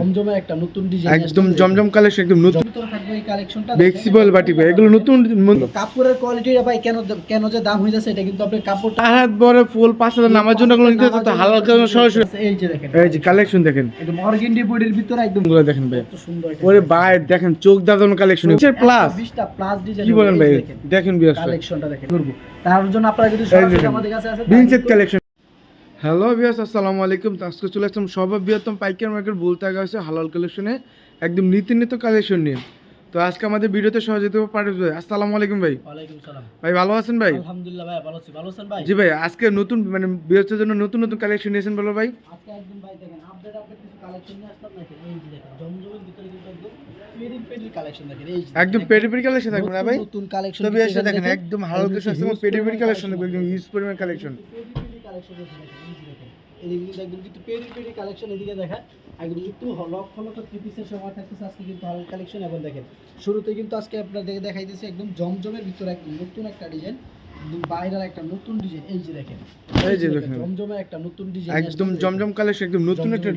জমজমের একটা নতুন ডিজাইন একদম জমজম কালেকশন একদম নতুন ভিতরে থাকবে এই কালেকশনটা ফ্লেক্সিবল বাটি ভাই এগুলো নতুন কাপড়ের কোয়ালিটিটা ভাই কেন কেন যে দাম হয়ে যাচ্ছে এটা কিন্তু আপনি কাপড়টা হাত বড় ফুল পাঁচ হাজার নামার জন্য এগুলো নিতে তো হালকা সরাসরি এই যে দেখেন। এই যে কালেকশন দেখেন। একদম অর্গেন্ডি বডির ভিতরে একদম দেখেন ভাই। সুন্দর ওরে ভাই দেখেন চোখ দাদানো কালেকশন প্লাস 20টা প্লাস ডিজাইন কি বলেন ভাই? দেখেন। বিয়াস কালেকশনটা দেখেন করব তার জন্য আপনারা যদি সরাসরি আমাদের কাছে আসেন বিনসেট কালেকশন হ্যালো বিয়াস আসসালামু আলাইকুম। আজকে চলে আসলাম সবার বৃহত্তম পাইকার মার্কেট বলতে গেছে হালাল কালেকশনে একদম নীতি নিত্য কালেকশন নিয়ে। তো আজকে আমাদের ভিডিওতে সহযোগিতা পাঠাবে আসসালামু আলাইকুম ভাই। ভাই ভালো আছেন ভাই? আলহামদুলিল্লাহ ভাই ভালো আছি। ভালো আছেন ভাই? জি ভাই আজকে নতুন মানে বৃহস্পতির জন্য নতুন নতুন কালেকশন নিয়েছেন বলো ভাই। আজকে একদম ভাই দেখেন আপডেট আপডেট কিছু কালেকশন নিয়ে আসলাম দেখেন। এই যে দেখেন জমজমের ভিতরে কিন্তু একদম পেডির পেডির কালেকশন দেখেন। এই একদম পেডি পেডি কালেকশন থাকবে না ভাই? নতুন কালেকশন তবে এসে দেখেন একদম পেডি পেডি কালেকশন একদম ইউজ পরিমাণ কালেকশন। কালেকশন এদিকে কিন্তু একদম কিন্তু পেডি পেডি কালেকশন এদিকে দেখেন একদম কিন্তু লক্ষ লক্ষ থ্রি পিসের সময় থাকতেছে আজকে কিন্তু কালেকশন এবং দেখেন শুরুতে কিন্তু আজকে আপনাদের দেখাইতেছি একদম জমজমের ভিতরে একদম নতুন একটা ডিজাইন বাইরের একটা নতুন ডিজাইন এই যে দেখেন এই যে দেখেন। জমজমের একটা নতুন ডিজাইন একদম জমজম কালেকশন একদম নতুন একটা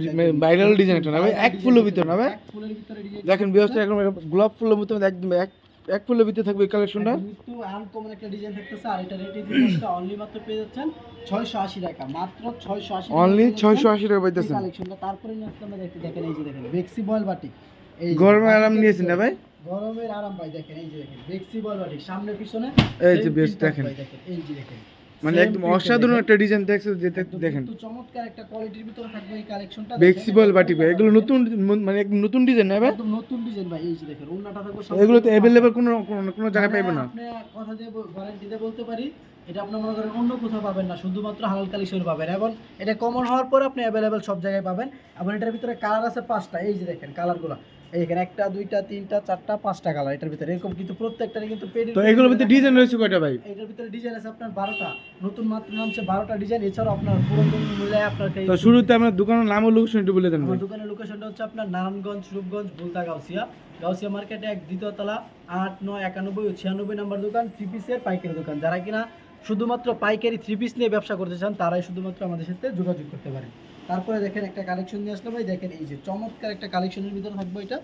ভাইরাল ডিজাইন একটা না ভাই? এক ফুলের ভিতরে না ভাই? ফুলের ভিতরে ডিজাইন দেখেন একদম গোলাপ ফুলের মতো একদম এক এক ফুলের ভিতরে থাকবে কালেকশনটা একটু আনকমন একটা ডিজাইন থাকতেছে আর এটা রেটে দিতে অনলি মাত্র পেয়ে যাচ্ছেন 680 টাকা মাত্র 680 অনলি ছয়শো আশি টাকা পাইতেছেন? কালেকশনটা তারপরে আসলে আমরা দেখতে দেখেন এই যে দেখেন বেক্সি বয়েল বাটি এই গরমে আরাম নিয়েছেন না ভাই? গরমের আরাম ভাই দেখেন এই যে দেখেন বেক্সি বয়েল বাটি সামনে পিছনে এই যে বেশ দেখেন এই যে দেখেন। মানে একদম অসাধারণ একটা ডিজাইন যেটা একদম দেখেন। কিন্তু চমৎকার একটা কোয়ালিটির ভিতরে থাকবে এই কালেকশনটা ফ্লেক্সিবল বাটি ভাই এগুলো নতুন মানে একদম নতুন ডিজাইন না ভাই? একদম নতুন ডিজাইন ভাই এই যে দেখেন ওন্নাটা থাকবে এগুলো তো অ্যাভেলেবল কোনো কোনো- জায়গায় মানে পাইবে না। আপনি কথা দিয়ে গ্যারান্টি দিয়ে বলতে পারি এটা আপনি মনে করেন অন্য কোথাও পাবেন না শুধুমাত্র হালাল কালেকশন পাবেন। এবং এটা কমন হওয়ার পরে আপনি অ্যাভেলেবেল সব জায়গায় পাবেন। এবং এটার ভিতরে কালার আছে পাঁচটা এই যে দেখেন কালারগুলো এই দেখেন একটা দুইটা তিনটা চারটা পাঁচটা কালার এটার ভিতরে। এরকম কিন্তু প্রত্যেকটারই কিন্তু তো এগুলোর ভিতরে ডিজাইন রয়েছে কয়টা ভাই? এটার ভিতরে ডিজাইন আছে আপনার বারোটা। নতুন মাত্র নামছে বারোটা ডিজাইন এছাড়াও আপনার পুরোনো মিলায় আপনার তো শুরুতে আমার দোকানের নাম ও লোকেশন একটু বলে দেন আমার দোকানের লোকেশনটা হচ্ছে আপনার নারায়ণগঞ্জ রূপগঞ্জ বুলতা গাউসিয়া। গাউসিয়া মার্কেটে এক দ্বিতীয় তলা আট নয় একানব্বই ও ছিয়ানব্বই নাম্বার দোকান থ্রি পিসের পাইকারি দোকান। যারা কিনা শুধুমাত্র পাইকারি থ্রি পিস নিয়ে ব্যবসা করতে চান তারাই শুধুমাত্র আমাদের সাথে যোগাযোগ করতে পারেন। তারপরে দেখেন একটা কালেকশন নিয়ে আসলাম ভাই দেখেন এই যে চমৎকার একটা কালেকশনের ভিতরে থাকবে এটা।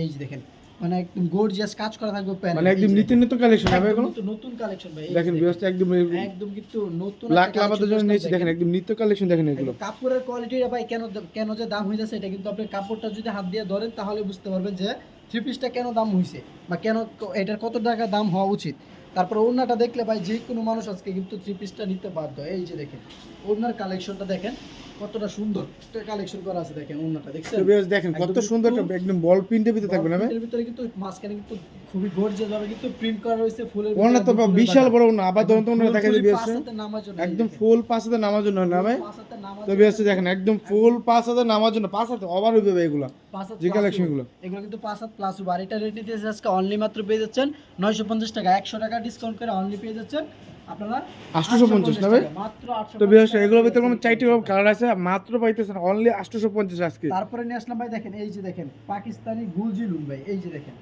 এই যে দেখেন মানে একদম গর্জিয়াস কাজ করা থাকবে প্যানেল মানে একদম নিত্য নতুন কালেকশন হবে এগুলো? নতুন কালেকশন ভাই দেখেন যে একদম একদম কিন্তু নতুন লাখ লাভাদের জন্য নিয়েছি দেখেন। একদম নিত্য কালেকশন দেখেন এগুলো। কাপড়ের কোয়ালিটিটা ভাই কেন কেন যে দাম হয়ে যাচ্ছে এটা কিন্তু আপনি কাপড়টা যদি হাত দিয়ে ধরেন তাহলে বুঝতে পারবেন যে থ্রি পিসটা কেন দাম হয়েছে বা কেন এটার কত টাকা দাম হওয়া উচিত। তারপর ওড়নাটা দেখলে ভাই যে কোনো মানুষ আজকে কিন্তু থ্রি পিসটা নিতে বাধ্য। এই যে দেখেন ওড়নার কালেকশনটা দেখেন কতটা সুন্দর কালেকশন করা আছে দেখেন ওড়নাটা দেখছেন? বেশ দেখেন কত সুন্দর একদম বল প্রিন্টের ভিতরে থাকবে না এর ভিতরে কিন্তু মাঝখানে কিন্তু খুবই গর্জিয়াস ভাবে কিন্তু প্রিন্ট করা রয়েছে ফুলের ওনা তো বিশাল বড় না আবার ধরুন তো একদম ওনারা দেখা ফুল যাবে নামার জন্য, একদম ফুল পাঁচ হাজার নামার জন্য না ভাই? হাতে তো বেশ দেখেন একদম ফুল পাঁচ হাজার নামার জন্য পাঁচ হাজার অবার হইবে ভাই এগুলো হাত যে কালেকশনগুলো। এগুলো কিন্তু পাঁচ হাত প্লাস হবে। আর এটা রেট দিতেছে আজকে অনলি মাত্র পেয়ে যাচ্ছেন নয়শো পঞ্চাশ টাকা। একশো টাকা ডিসকাউন্ট করে অনলি পেয়ে যাচ্ছেন আটশোশো পঞ্চাশ না ভাই? টাকা, মাত্র আটশো তো বেশ এগুলোর ভিতরে কোনো চারটি কালার আছে? মাত্র পাইতেছেন অনলি আটশোশো পঞ্চাশ আজকে। তারপরে নিয়ে আসলাম ভাই দেখেন এই যে দেখেন পাকিস্তানি গুলজি লুন ভাই এই যে দেখেন।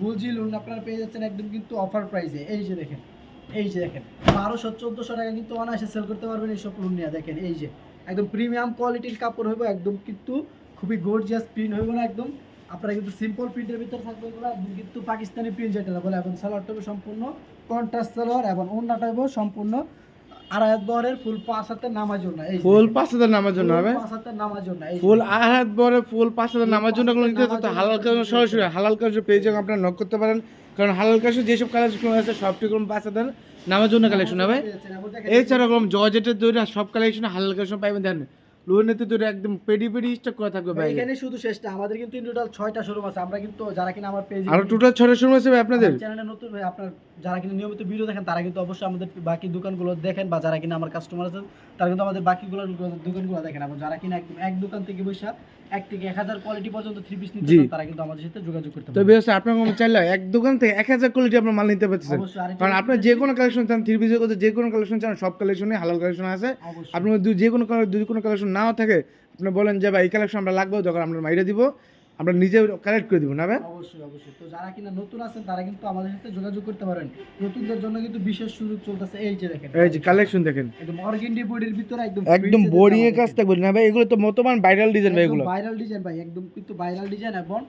গুলজি লুন আপনারা পেয়ে যাচ্ছেন একদম কিন্তু অফার প্রাইসে এই যে দেখেন এই যে দেখেন বারোশো চোদ্দোশো টাকা কিন্তু অনায়াসে সেল করতে পারবেন এইসব লুন নিয়ে। দেখেন এই যে একদম প্রিমিয়াম কোয়ালিটির কাপড় হইব একদম কিন্তু খুবই গর্জিয়াস প্রিন্ট হইব না একদম। আপনারা কিন্তু সিম্পল প্রিন্টের ভিতরে থাকবে এগুলো কিন্তু পাকিস্তানি প্রিন্ট যেটা বলে এবং সালোয়ারটা সম্পূর্ণ কন্ট্রাস্ট সালোয়ার এবং ওড়নাটা হবে সম্পূর্ণ আড়াই হাত বহরের ফুল পাঁচ হাতের নামার জন্য এই ফুল। পাঁচ হাজার নামার জন্য হবে? পাঁচ হাতের নামার জন্য ফুল। আহাত বড় ফুল পাঁচ হাজার নামার জন্য এগুলো নিতে তো হালাল কাজ সরাসরি হালাল কাজ পেজে আপনারা নক করতে পারেন। কারণ হালাল কাজে যেসব কালেকশন আছে সবটি কোনো পাঁচ হাজার নামার জন্য কালেকশন হবে। এছাড়া কোনো জর্জেটের তৈরি সব কালেকশন হালাল কালেকশন পাইবেন। দেখেন লোহিনীতে তৈরি একদম পেডি পেডি স্টক করা থাকবে ভাই এখানে শুধু শেষটা আমাদের কিন্তু টোটাল ছয়টা শোরুম আছে। আমরা কিন্তু যারা কিনা আমার পেজ আরও টোটাল ছড়ে শুরু আছে ভাই আপনাদের? চ্যানেলে নতুন ভাই আপনার যারা কিনা নিয়মিত ভিডিও দেখেন তারা কিন্তু অবশ্যই আমাদের বাকি দোকানগুলো দেখেন বা যারা কিনা আমার কাস্টমার আছেন তারা কিন্তু আমাদের বাকিগুলো দোকানগুলো দেখেন। এবং যারা কিনা একদম এক দোকান থেকে বসে এক থেকে এক হাজার কোয়ালিটি পর্যন্ত থ্রি পিস নিতে তারা কিন্তু আমাদের সাথে যোগাযোগ করতে তো পারে বেশ আপনার কোনো চাইলে এক দোকান থেকে এক হাজার কোয়ালিটি আপনার মাল নিতে পারতেছেন। কারণ আপনার যে কোনো কালেকশন চান থ্রি পিসের কথা যে কোনো কালেকশন চান সব কালেকশনে হালাল কালেকশন আছে। আপনার যে কোনো যদি কোনো কালেকশন নাও থাকে আপনি বলেন যে ভাই এই কালেকশন আমরা লাগবে তখন আমরা মাইরে দিব। আমরা নিজে কালেক্ট করে দিব না অবশ্যই অবশ্যই। তো যারা কিনা নতুন আছেন তারা কিন্তু আমাদের সাথে যোগাযোগ করতে পারেন। নতুনদের জন্য কিন্তু বিশেষ সুযোগ চলতেছে এই যে দেখেন। এই যে কালেকশন দেখেন। একদম অর্গেন্ডি বডির ভিতরে একদম একদম এর কাজ থাকবে না ভাই এগুলো তো বর্তমান ভাইরাল ডিজাইন ভাই এগুলো। ভাইরাল ডিজাইন ভাই একদম কিন্তু ভাইরাল ডিজাইন এবং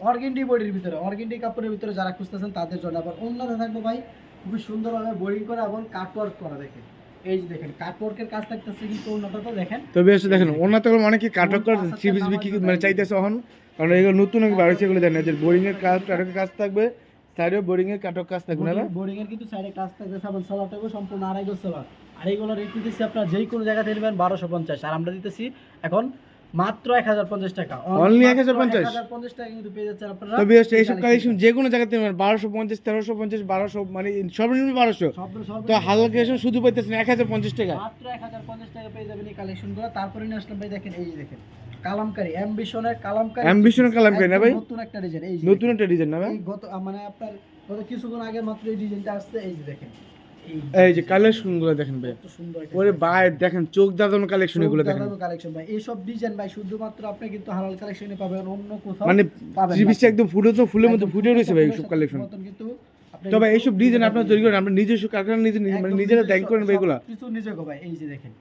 অর্গেন্ডি বডির ভিতরে অর্গেন্ডি কাপড়ের ভিতরে যারা খুঁজতেছেন তাদের জন্য। আবার অন্যরা থাকব ভাই খুবই সুন্দরভাবে বোরিং করা এবং কাটওয়ার্ক করা দেখেন। এই যে দেখেন কাটওয়ার্কের কাজ থাকতেছে কিন্তু অন্যটা তো দেখেন। তো বেশ দেখেন তো অনেকে কাটক করে থ্রি বিক্রি মানে চাইতেছে এখন। কারণ এগুলো নতুন হয়েছে এগুলো জানেন যে বোরিং এর কাজ কাটকের কাজ থাকবে সাইডে বোরিং এর কাটক কাজ থাকবে না বোরিং এর কিন্তু সাইডে কাজ থাকবে সাবান সালার থাকবে সম্পূর্ণ আড়াই গজ সালার আর এইগুলো রেট দিতেছি আপনার যেই কোনো জায়গা থেকে নেবেন বারোশো পঞ্চাশ। আর আমরা দিতেছি এখন মাত্র এক হাজার পঞ্চাশ টাকা। Only মাত্র 1050? 1050 টাকা কিন্তু পেয়ে যাচ্ছেন আপনারা। তো বেশ এইসব কালেকশন যে কোনো জায়গাতে বারোশো পঞ্চাশ তেরোশো পঞ্চাশ বারোশো মানে সর্বনিম্ন বারোশো। তো হালকা কালেকশন শুধু পাইতেছেন এক হাজার পঞ্চাশ টাকা। মাত্র এক হাজার পঞ্চাশ টাকা পেয়ে যাবেন এই কালেকশনগুলো। তারপরে নিয়ে আসলাম ভাই দেখেন এই দেখেন। কালামকারী অ্যাম্বিশনের কালামকারী এর কালামকারী না ভাই? নতুন একটা ডিজাইন এই নতুন একটা ডিজাইন না ভাই? এই গত মানে আপনার গত কিছুক্ষণ আগে মাত্র এই ডিজাইনটা আসছে এই যে দেখেন। এই যে কালেকশনগুলো দেখেন ভাই। ওরে ভাই দেখেন চোখ দাদানো কালেকশন এগুলো দেখেন। কালেকশন ভাই। এইসব ডিজাইন ভাই শুধুমাত্র আপনি কিন্তু হালাল কালেকশনে পাবেন অন্য কোথাও মানে। পিসটা একদম ফুটে তো ফুলের মতো ফুটে রয়েছে ভাই সাথে কালেকশন কিন্তু তবে এইসব ডিজাইন আপনারা তৈরি করেন আমরা নিজস্ব কারখানা নিজে মানে নিজেরা দেখ করেন ভাই এগুলো। সব কিছু নিজে গো ভাই এই যে দেখেন।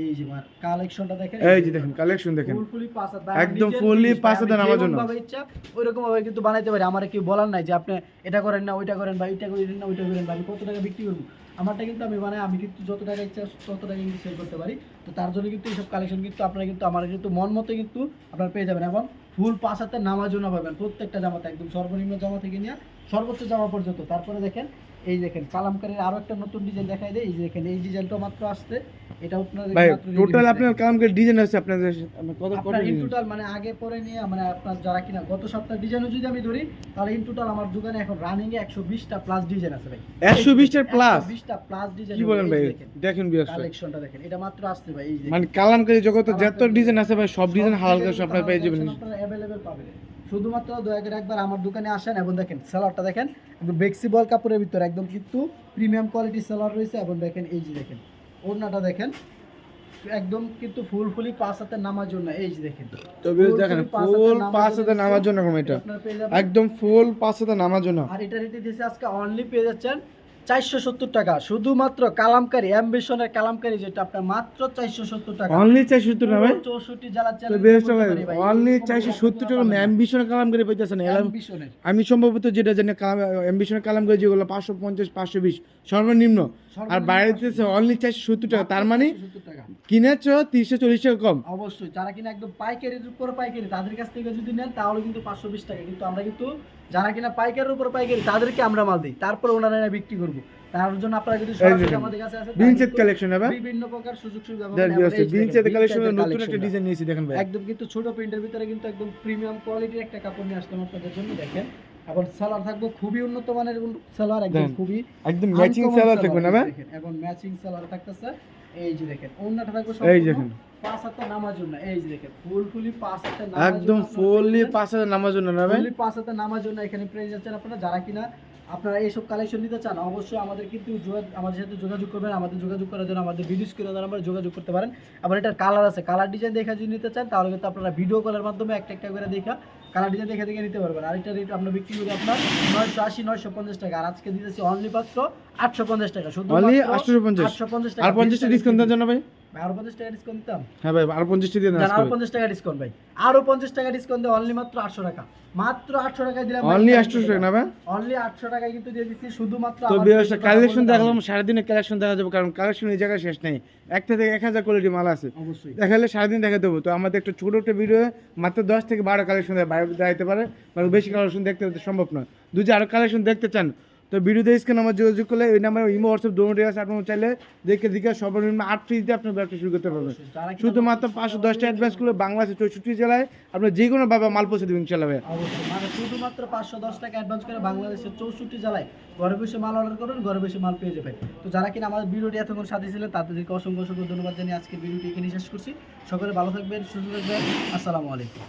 এই যে কালেকশনটা দেখেন। এই যে দেখেন কালেকশন দেখেন। ফুলফুলি পাঁচ হাত ভাই, একদম নিজের fully জিনিস ভাই, পাঁচ আমি হাতে নামার জন্য। ইচ্ছা ওইরকম ভাবে কিন্তু বানাইতে পারি। আমার কেউ বলার নাই যে আপনি এটা করেন না ওইটা করেন বা এটা করেন না ওইটা করেন বা আমি কত টাকা বিক্রি করব? আমারটা কিন্তু আমি আমি কিন্তু যত টাকা ইচ্ছা তত টাকা কিন্তু সেল করতে পারি। তো তার জন্য কিন্তু এইসব কালেকশন কিন্তু আপনারা কিন্তু আমার কিন্তু মন মতো কিন্তু আপনারা পেয়ে যাবেন। এবং ফুল পাঁচ হাতে নামার জন্য পাবেন। প্রত্যেকটা জামাতে একদম সর্বনিম্ন জামা থেকে নিয়ে সর্বোচ্চ জামা পর্যন্ত। তারপরে দেখেন এই দেখেন কালামকারীর আরও একটা নতুন ডিজাইন দেখাই দেয় এই দেখেন এই ডিজাইনটা মাত্র আসছে। এটা আপনার ভাই টোটাল। আপনার কালামকে ডিজাইন আছে আপনাদের আপনার কত কত আপনার ইন টোটাল মানে আগে পরে নিয়ে মানে আপনার যারা কিনা গত সপ্তাহ ডিজাইনও যদি আমি ধরি তাহলে ইন টোটাল আমার দোকানে এখন রানিং এ একশো বিশটা প্লাস ডিজাইন আছে ভাই। 120 টার plus? বিশটা প্লাস ডিজাইন কি বলেন ভাই? দেখেন বিয়াস কালেকশনটা দেখেন এটা মাত্র আসছে ভাই এই মানে কালামকারী জগতে যত ডিজাইন আছে ভাই সব ডিজাইন হালাল করে আপনারা পেয়ে যাবেন। আপনারা অ্যাভেলেবেল পাবেন। শুধুমাত্র দয়া করে একবার আমার দোকানে আসেন এবং দেখেন সেলারটা দেখেন একদম ফ্লেক্সিবল কাপড়ের ভিতরে একদম কিন্তু প্রিমিয়াম কোয়ালিটির সেলার রয়েছে এবং দেখেন এই যে দেখেন ওড়নাটা দেখেন একদম কিন্তু ফুল ফুলি পাঁচ হাতে নামার জন্য এই যে দেখেন। তবে দেখেন ফুল পাঁচ হাতে নামার জন্য এটা। একদম ফুল পাঁচ হাতে নামার জন্য আর এটা রেটে দিয়েছে আজকে অনলি পেয়ে যাচ্ছেন চারশো সত্তর টাকা। শুধুমাত্র কালামকারী অ্যাম্বিশনের কালামকারী যেটা আপনার মাত্র চারশো সত্তর টাকা। অনলি চারশো সত্তর ভাই? চৌষট্টি জেলা অনলি চারশো সত্তর টাকা কালামকারী পাইতেছেন। আমি সম্ভবত যেটা জানি অ্যাম্বিশনের কালাম যেগুলো পাঁচশো পঞ্চাশ পাঁচশো বিশ সর্বনিম্ন। আর বাইরে দিতেছে অনলি চারশো সত্তর টাকা। তার মানে কিনেছ তিরিশশো চল্লিশ টাকা কম। অবশ্যই যারা কিনা একদম পাইকারির উপর পাইকারি তাদের কাছ থেকে যদি নেন তাহলে কিন্তু পাঁচশো বিশ টাকা। কিন্তু আমরা কিন্তু যারা কিনা পাইকারির উপর পাইকারি তাদেরকে আমরা মাল দিই। তারপর ওনারা বিক্রি করব। তার জন্য আপনারা যদি সরাসরি আমাদের কাছে আসেন বিনসেট কালেকশন হবে বিভিন্ন প্রকার সুযোগ সুবিধা পাবেন। দেখ এবং এই যে বিনসেট কালেকশন নতুন একটা ডিজাইন নিয়েছি দেখেন ভাই। একদম কিন্তু ছোট প্রিন্টের ভিতরে কিন্তু একদম প্রিমিয়াম কোয়ালিটির একটা কাপড় নিয়ে আসলাম আপনাদের জন্য দেখেন। এখন সালোয়ার থাকব খুবই উন্নত মানের সালোয়ার একদম খুবই একদম ম্যাচিং সালোয়ার থাকবে না এখন ম্যাচিং সালোয়ার থাকতেছে এই যে দেখেন অন্যটা থাকবে এই দেখেন। পাঁচ হাতে নামার জন্য এই যে দেখেন ফুল ফুলি পাঁচ হাতে একদম ফুললি পাঁচ নামার জন্য না ফুললি পাঁচ হাতে নামার জন্য এখানে যাচ্ছেন আপনারা যারা কিনা আপনারা এইসব কালেকশন নিতে চান অবশ্যই আমাদের কিন্তু আমাদের সাথে যোগাযোগ করবেন আমাদের যোগাযোগ করার জন্য আমাদের ভিডিও স্ক্রিনে নাম্বার যোগাযোগ করতে পারেন। আবার এটার কালার আছে কালার ডিজাইন দেখা যদি নিতে চান তাহলে কিন্তু আপনারা ভিডিও কলের মাধ্যমে একটা একটা করে দেখা কালার ডিজাইন দেখে দেখে নিতে পারবেন। আর এটা রেট আমরা বিক্রি করি আপনার নয়শো আশি নয়শো পঞ্চাশ টাকা। আর আজকে দিতেছি অনলি মাত্র আটশো পঞ্চাশ টাকা। শুধু অনলি আটশো পঞ্চাশ। আটশো পঞ্চাশ টাকা আর পঞ্চাশটা ডিসকাউন্ট দেওয়ার জন্য ভাই, আরও পঞ্চাশ টাকা ডিসকাউন্ট দিতাম। হ্যাঁ ভাই আর পঞ্চাশটা দিয়ে দেন আরও পঞ্চাশ টাকা ডিসকাউন্ট ভাই। আরও পঞ্চাশ টাকা ডিসকাউন্ট দেয় অনলি মাত্র আটশো টাকা। মাত্র আটশো টাকায় দিলাম অনলি আটশো টাকা না ভাই? অনলি আটশো টাকায় কিন্তু দিয়ে দিচ্ছি শুধুমাত্র তো আমার বিয়াসটা কিছু কথা কালেকশন দেখালাম সারাদিনে কালেকশন দেখা যাবে কারণ কালেকশন এই জায়গায় শেষ নেই। একটা থেকে এক হাজার কোয়ালিটি মাল আছে। অবশ্যই। দেখালে সারাদিন দেখা দেবো। তো আমাদের একটা ছোটো একটা ভিডিও মাত্র দশ থেকে বারো কালেকশন বাইরে দেখাতে পারে। বেশি কালেকশন দেখতে সম্ভব নয়। যদি আরও কালেকশন দেখতে চান তো ভিডিওতে স্ক্রিন আমার যোগাযোগ করলে ওই নাম্বার ইমো হোয়াটসঅ্যাপ দোনো আছে আপনার চাইলে দেখে দেখে সর্বনিম্ন আট ফিস দিয়ে আপনার ব্যবসা শুরু করতে পারবেন। শুধুমাত্র পাঁচশো দশটা অ্যাডভান্স করলে বাংলাদেশের চৌষট্টি জেলায় আপনার যে কোনো ভাবে মাল পৌঁছে দেবেন ইনশাল্লাহ অবশ্যই। মানে শুধুমাত্র পাঁচশো দশ টাকা অ্যাডভান্স করে বাংলাদেশের চৌষট্টি জেলায় ঘরে বসে মাল অর্ডার করুন ঘরে বসে মাল পেয়ে যাবেন। তো যারা কিনা আমাদের ভিডিওটি এতক্ষণ সাথে ছিলেন তাদেরকে অসংখ্য অসংখ্য ধন্যবাদ জানিয়ে আজকের ভিডিওটি এখানে শেষ করছি। সকলে ভালো থাকবেন সুস্থ থাকবেন। আসসালামু আলাইকুম।